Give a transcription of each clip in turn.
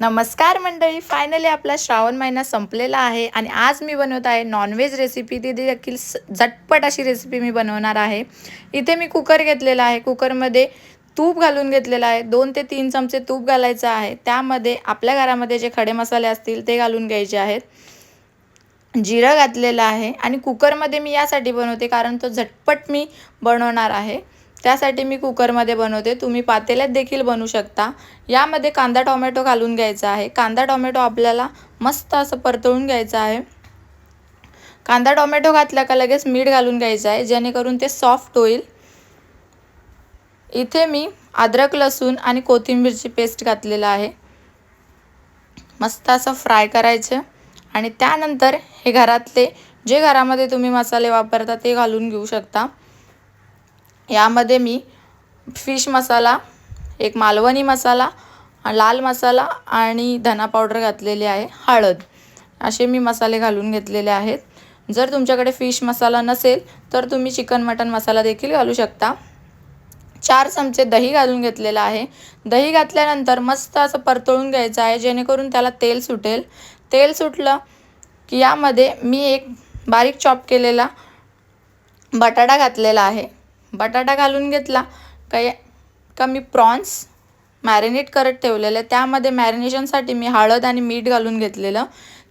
नमस्कार मंडळी फायनली आपला श्रावण महिना संपलेला आहे आणि आज मी बनवत आहे नॉनव्हेज रेसिपी ती देखील स- झटपट अशी रेसिपी मी बनवणार आहे. इथे मी कुकर घेतलेला आहे. कुकरमध्ये तूप घालून घेतलेलं आहे. दोन ते तीन चमचे तूप घालायचं आहे. त्यामध्ये आपल्या घरामध्ये जे खडे मसाले असतील ते घालून घ्यायचे आहेत. जिरं घातलेलं आहे आणि कुकरमध्ये मी यासाठी बनवते कारण तो झटपट मी बनवणार आहे. त्यासाठी मी कुकरमध्ये बनवते. तुम्ही पातेल्यात देखील बनवू शकता. यामध्ये कांदा टोमॅटो घालून घ्यायचा आहे. कांदा टोमॅटो आपल्याला मस्त असं परतळून घ्यायचं आहे. कांदा टोमॅटो घातला का लगेच मीठ घालून घ्यायचं आहे. जेणेकरून ते सॉफ्ट होईल. इथे मी अद्रक लसूण आणि कोथिंबीरची पेस्ट घातलेलं आहे. मस्त असं फ्राय करायचं. आणि त्यानंतर हे घरातले जे घरामध्ये तुम्ही मसाले वापरता ते घालून घेऊ शकता. यामध्ये मी फिश मसाला एक मालवणी मसाला लाल मसाला आणि धना पावडर घातलेली आहे हळद. असे मी मसाले घालून घेतलेले आहेत. जर तुमच्याकडे फिश मसाला नसेल तर तुम्ही चिकन मटन मसाला देखील घालू शकता. चार चमचे दही घालून घेतलेलं आहे. दही घातल्यानंतर मस्त असं परतळून घ्यायचं आहे जेणेकरून त्याला तेल सुटेल. तेल सुटलं की यामध्ये मी एक बारीक चॉप केलेला बटाटा घातलेला आहे. बटाटा घालून घेतला. काही का मी प्रॉन्स मॅरिनेट करत ठेवलेलं. आहे त्यामध्ये मॅरिनेशनसाठी मी हळद आणि मीठ घालून घेतलेलं.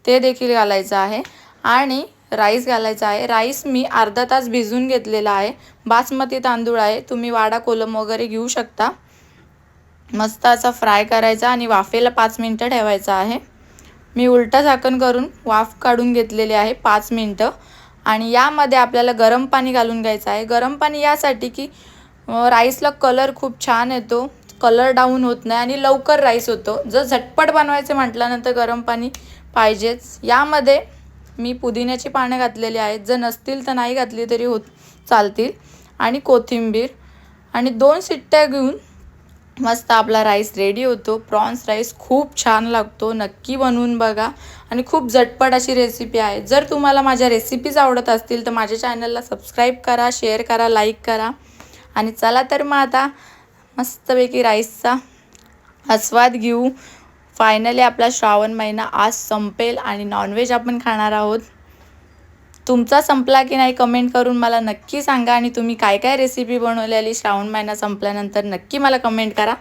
ते देखील घालायचं आहे. आणि राईस घालायचा आहे. राईस मी अर्धा तास भिजून घेतलेला आहे. बासमती तांदूळ आहे. तुम्ही वाडा कोलम वगैरे घेऊ शकता. मस्त असा फ्राय करायचा आणि वाफेला पाच मिनटं ठेवायचा आहे. मी उलटा झाकण करून वाफ काढून घेतलेली आहे. पाच मिनटं. आणि यामध्ये आपल्याला गरम पाणी घालून घ्यायचं आहे. गरम पाणी यासाठी की राईसला कलर खूप छान येतो. कलर डाऊन होत नाही आणि लवकर राईस होतो. जर झटपट बनवायचं म्हटल्यानंतर गरम पाणी पाहिजेच. यामध्ये मी पुदिन्याची पानं घातलेली आहेत. जर नसतील तर नाही घातली तरी होत चालतील. आणि कोथिंबीर आणि दोन शिट्ट्या घेऊन मस्त आपला राईस रेडी होतो. प्रॉन्स राईस खूप छान लागतो. नक्की बनवून बघा. आणि खूप झटपट अशी रेसिपी आहे. जर तुम्हाला माझ्या रेसिपीज आवडत असतील तर माझ्या चॅनलला सबस्क्राईब करा शेअर करा लाईक करा. आणि चला तर मग आता मस्तपैकी राईसचा आस्वाद घेऊ. फायनली आपला श्रावण महिना आज संपेल आणि नॉनव्हेज आपण खाणार आहोत. तुमचा संपला की नाही कमेंट करून मला नक्की सांगा आणि तुम्ही काय काय रेसिपी बनवलेली श्रावण महिना संपल्यानंतर नक्की मला कमेंट करा.